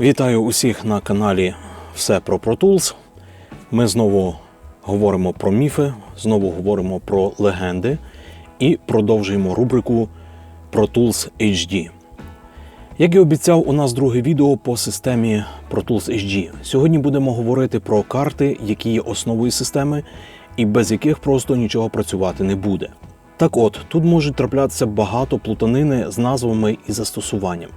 Вітаю усіх на каналі Все про Pro Tools. Ми знову говоримо про міфи, знову говоримо про легенди і продовжуємо рубрику Pro Tools HD. Як і обіцяв, у нас друге відео по системі Pro Tools HD. Сьогодні будемо говорити про карти, які є основою системи, і без яких просто нічого працювати не буде. Так от, тут можуть траплятися багато плутанини з назвами і застосуванням.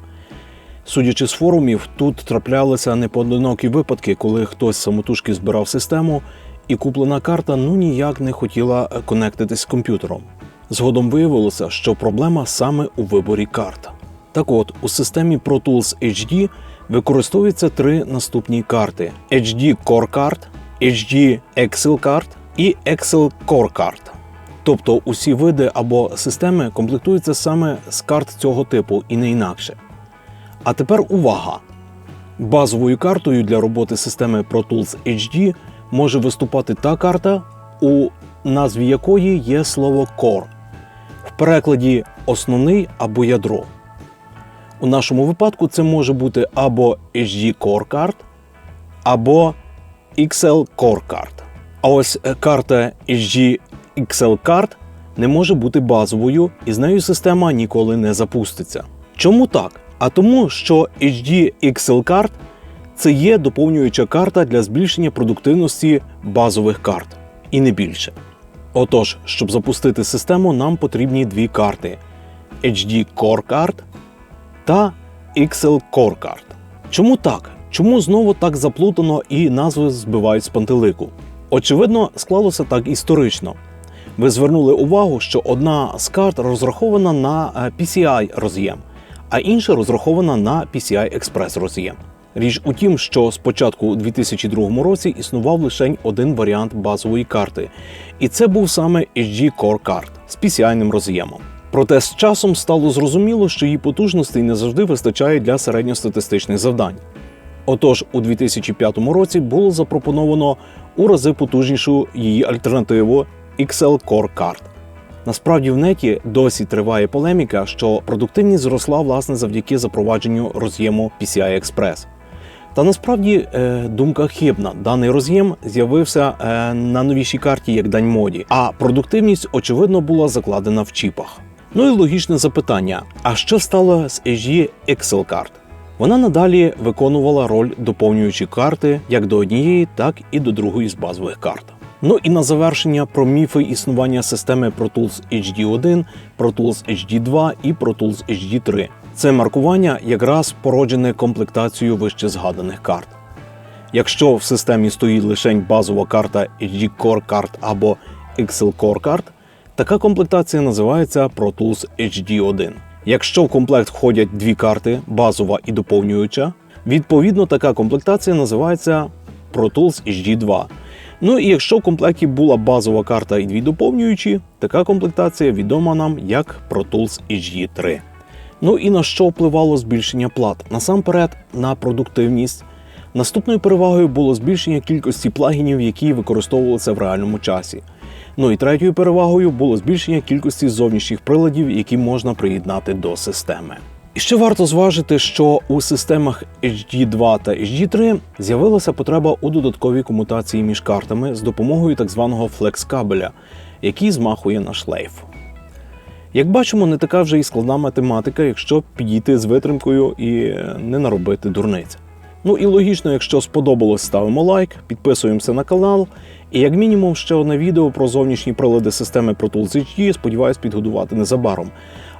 Судячи з форумів, тут траплялися непоодинокі випадки, коли хтось самотужки збирав систему, і куплена карта ну ніяк не хотіла конектитись з комп'ютером. Згодом виявилося, що проблема саме у виборі карт. Так от, у системі Pro Tools HD використовуються три наступні карти: HD Core Card, HD Excel Card і Excel Core Card. Тобто усі види або системи комплектуються саме з карт цього типу і не інакше. А тепер увага! Базовою картою для роботи системи Pro Tools HD може виступати та карта, у назві якої є слово Core, в перекладі основний або ядро. У нашому випадку це може бути або HD Core Card, або XL Core Card. А ось е, карта HD XL Card не може бути базовою, і з нею система ніколи не запуститься. Чому так? А тому, що HD XL Card це є доповнююча карта для збільшення продуктивності базових карт, і не більше. Отож, щоб запустити систему, нам потрібні дві карти: HD Core Card та XL Core Card. Чому так? Чому знову так заплутано і назви збивають з пантелику? Очевидно, склалося так історично. Ви звернули увагу, що одна з карт розрахована на е, PCI роз'єм, а інша розрахована на PCI Express роз'єм. Річ у тім, що спочатку у 2002 році існував лише один варіант базової карти, і це був саме HD Core Card з PCI роз'ємом. Проте з часом стало зрозуміло, що її потужностей не завжди вистачає для середньостатистичних завдань. Отож, у 2005 році було запропоновано у рази потужнішу її альтернативу XL Core Card. Насправді в неті досі триває полеміка, що продуктивність зросла власне завдяки запровадженню роз'єму PCI Express. Та насправді е, думка хибна. Даний роз'єм з'явився е, на новішій карті як дань моді, а продуктивність очевидно була закладена в чіпах. Ну і логічне запитання: а що стало з EG Excel Card? Вона надалі виконувала роль доповнюючої карти як до однієї, так і до другої з базових карт. Ну і на завершення про міфи існування системи Pro Tools HD1, Pro Tools HD2 і Pro Tools HD3. Це маркування якраз породжене комплектацією вище згаданих карт. Якщо в системі стоїть лише базова карта HD Core Card або XL Core Card, така комплектація називається Pro Tools HD1. Якщо в комплект входять дві карти, базова і доповнююча, відповідно така комплектація називається Pro Tools HD2. Ну і якщо в комплекті була базова карта і дві доповнюючі, така комплектація відома нам як Pro Tools HD3. Ну і на що впливало збільшення плат? Насамперед на продуктивність. Наступною перевагою було збільшення кількості плагінів, які використовувалися в реальному часі. Ну і третьою перевагою було збільшення кількості зовнішніх приладів, які можна приєднати до системи. І ще варто зважити, що у системах HD2 та HD3 з'явилася потреба у додатковій комутації між картами з допомогою так званого флекс-кабеля, який змахує на шлейф. Як бачимо, не така вже і складна математика, якщо підійти з витримкою і не наробити дурниць. Ну і логічно, якщо сподобалось, ставимо лайк, підписуємося на канал. І як мінімум ще одне відео про зовнішні прилади системи Pro Tools HD, сподіваюсь, підготувати незабаром.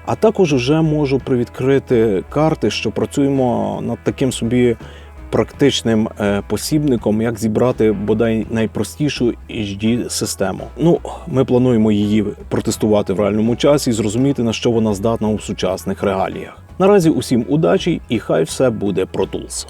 А також вже можу привідкрити карти, що працюємо над таким собі практичним е, посібником, як зібрати бодай найпростішу HD систему. Ну, ми плануємо її протестувати в реальному часі і зрозуміти, на що вона здатна у сучасних реаліях. Наразі усім удачі і хай все буде про Tools.